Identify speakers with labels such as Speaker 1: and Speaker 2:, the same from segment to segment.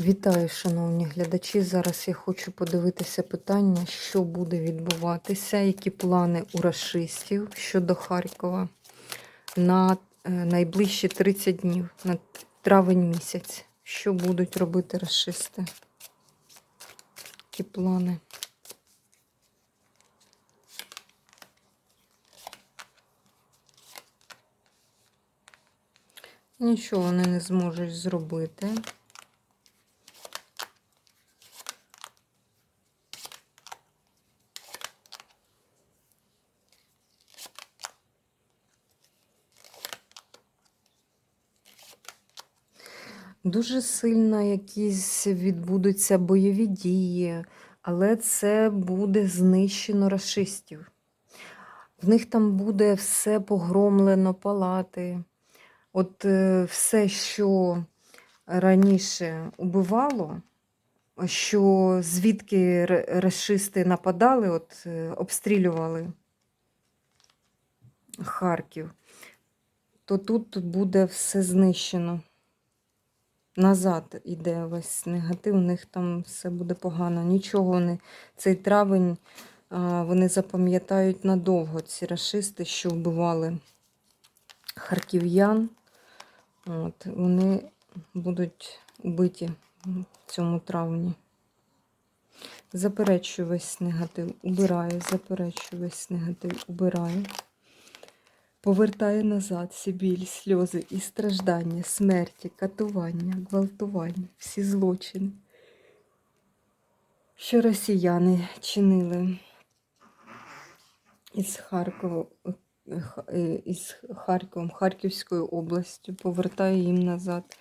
Speaker 1: Вітаю, шановні глядачі. Зараз я хочу подивитися питання, що буде відбуватися, які плани у расистів щодо Харкова на е, найближчі 30 днів, на травень місяць. Що будуть робити расисти? Які плани? Нічого вони не зможуть зробити. Дуже сильно якісь відбудуться бойові дії, але це буде знищено расистів. В них там буде все погромлено, палати. От е, все, що раніше убивало, що звідки расисти нападали, от, е, обстрілювали Харків, то тут буде все знищено назад іде весь негатив, у них там все буде погано. Нічого вони, цей травень вони запам'ятають надовго, ці рашисти, що вбивали харків'ян. От, вони будуть убиті в цьому травні. Заперечую весь негатив, убираю, заперечую весь негатив, убираю. Повертає назад біль, сльози і страждання, смерті, катування, гвалтування, всі злочини, що росіяни чинили із Харкова, е, із Харковом, Харківською областю, повертає їм назад.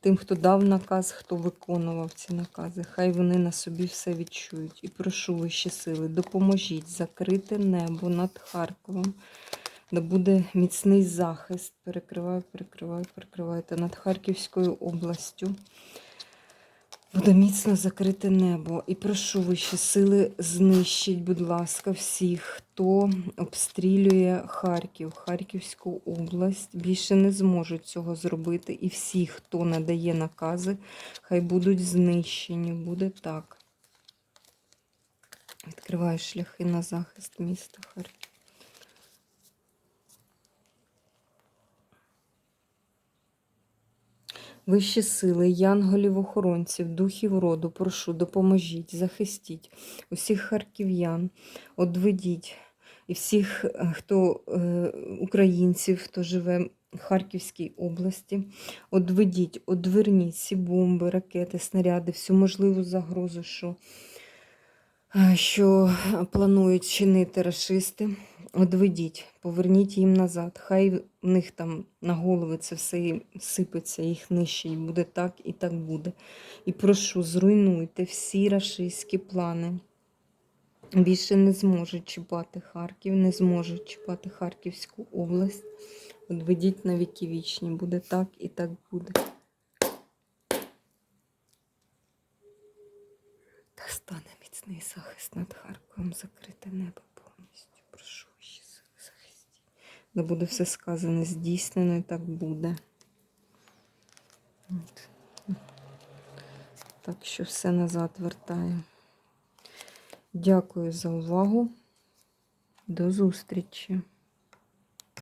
Speaker 1: Тим, хто дав наказ, хто виконував ці накази, хай вони на собі все відчують. І прошу вищі сили, допоможіть закрити небо над Харковом. Да буде міцний захист. Перекриваю, перекриваю, перекриваю. Та над Харківською областю. Буде міцно закрите небо. І прошу вищі сили, знищіть, будь ласка, всіх, хто обстрілює Харків, Харківську область. Більше не зможуть цього зробити. І всі, хто надає накази, хай будуть знищені. Буде так. Відкриваю шляхи на захист міста Харків. Вищі сили, янголів-охоронців, духів роду, прошу, допоможіть, захистіть усіх харків'ян, одведіть і всіх, е, хто е, українців, хто живе в Харківській області, одведіть, одверніть всі бомби, ракети, снаряди, всю можливу загрозу, що, е, що планують чинити рашисти. Одведіть, поверніть їм назад. Хай в них там на голови це все сипеться, їх нищить. Буде так і так буде. І прошу, зруйнуйте всі рашистські плани. Більше не зможуть чіпати Харків, не зможуть чіпати Харківську область. Одведіть на віки вічні. Буде так і так буде. Та стане міцний захист над Харковом, закрите небо повністю. Прошу ще сили Да буде все сказане, здійснено і так буде. Так що все назад вертаю. Дякую за увагу. До зустрічі!